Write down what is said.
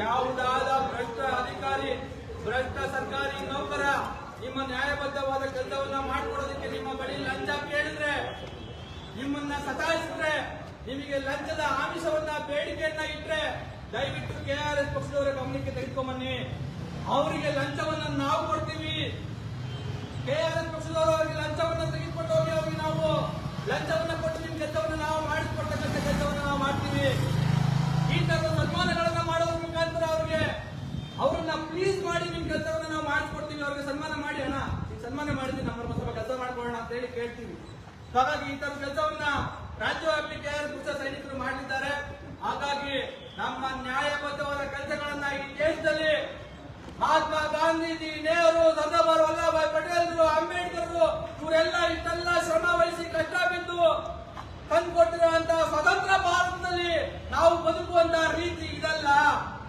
ಯಾವುದಾದ ಭ್ರಷ್ಟ ಅಧಿಕಾರಿ, ಭ್ರಷ್ಟ ಸರ್ಕಾರಿ ನೌಕರ ನಿಮ್ಮ ನ್ಯಾಯಬದ್ಧವಾದ ಕೆಲಸವನ್ನ ಮಾಡಿಕೊಡೋದಕ್ಕೆ ನಿಮ್ಮ ಬಳಿ ಲಂಚ ಕೇಳಿದ್ರೆ, ನಿಮ್ಮನ್ನ ಸತಾಯಿಸಿದ್ರೆ, ನಿಮಗೆ ಲಂಚದ ಆಮಿಷವನ್ನ ಬೇಡಿಕೆಯನ್ನ ಇಟ್ಟರೆ ದಯವಿಟ್ಟು ಕೆ ಆರ್ ಎಸ್ ಪಕ್ಷದವರ ಗಮನಕ್ಕೆ ತೆಗೆದುಕೊಂಬನ್ನಿ. ಅವರಿಗೆ ಲಂಚವನ್ನ ನಾವು ಕೊಡ್ತೀವಿ ಕೆ ಆರ್ ಎಸ್ ಪಕ್ಷದವರು ಅವರಿಗೆ ಲಂಚವನ್ನ ತೆಗೆದುಕೊಂಡು ಹೋಗಿ ಅವರಿಗೆ ನಾವು ಲಂಚವನ್ನ ಕೊಟ್ಟು ನಿಮ್ ಕೆಲಸವನ್ನ ನಾವು ಮಾಡಿಕೊಡ್ತಕ್ಕಂಥ ಕೆಲಸವನ್ನ ನಾವು ಮಾಡ್ತೀವಿ ಈ ತರದ ಸನ್ಮಾನಗಳನ್ನ ಮಾಡೋದ್ರ ಮುಖಾಂತರ ಅವ್ರಿಗೆ ಅವ್ರನ್ನ ಪ್ಲೀಸ್ ಮಾಡಿ ನಿಮ್ ಕೆಲಸವನ್ನ ನಾವು ಮಾಡಿಸ್ಕೊಡ್ತೀವಿ, ಅವ್ರಿಗೆ ಸನ್ಮಾನ ಮಾಡಿ ಅಣ್ಣ. ಸನ್ಮಾನ ಮಾಡಿದ್ವಿ, ನಮ್ಮ ಸ್ವಲ್ಪ ಕೆಲಸ ಮಾಡ್ಕೊಳ್ಳೋಣ ಅಂತ ಹೇಳಿ ಕೇಳ್ತೀವಿ. ಹಾಗಾಗಿ ಈ ತರ ಕೆಲಸವನ್ನ ರಾಜ್ಯವ್ಯಾಪಿ ಕೆ ಆರ್ ಪಕ್ಷ ಸೈನಿಕರು ಮಾಡಿದ್ದಾರೆ. ಹಾಗಾಗಿ ನಮ್ಮ ನ್ಯಾಯಬದ್ಧವಾದ ಕೆಲಸಗಳನ್ನ ಈ ದೇಶದಲ್ಲಿ ಮಹಾತ್ಮ ಗಾಂಧೀಜಿ, ನೆಹರು, ಸರ್ದಾರ್ ವಲ್ಲಭಾಯ್ ಪಟೇಲ್ರು ಅಂಬೇಡ್ಕರ್ ಇವರೆಲ್ಲ ಇಷ್ಟೆಲ್ಲ ಶ್ರಮ ವಹಿಸಿ ಕಷ್ಟ ಬಿದ್ದು ತಂದುಕೊಟ್ಟಿರುವಂತಹ ಸ್ವತಂತ್ರ ಭಾರತದಲ್ಲಿ ನಾವು ಬದುಕುವಂತಹ ರೀತಿ ಇದಲ್ಲ.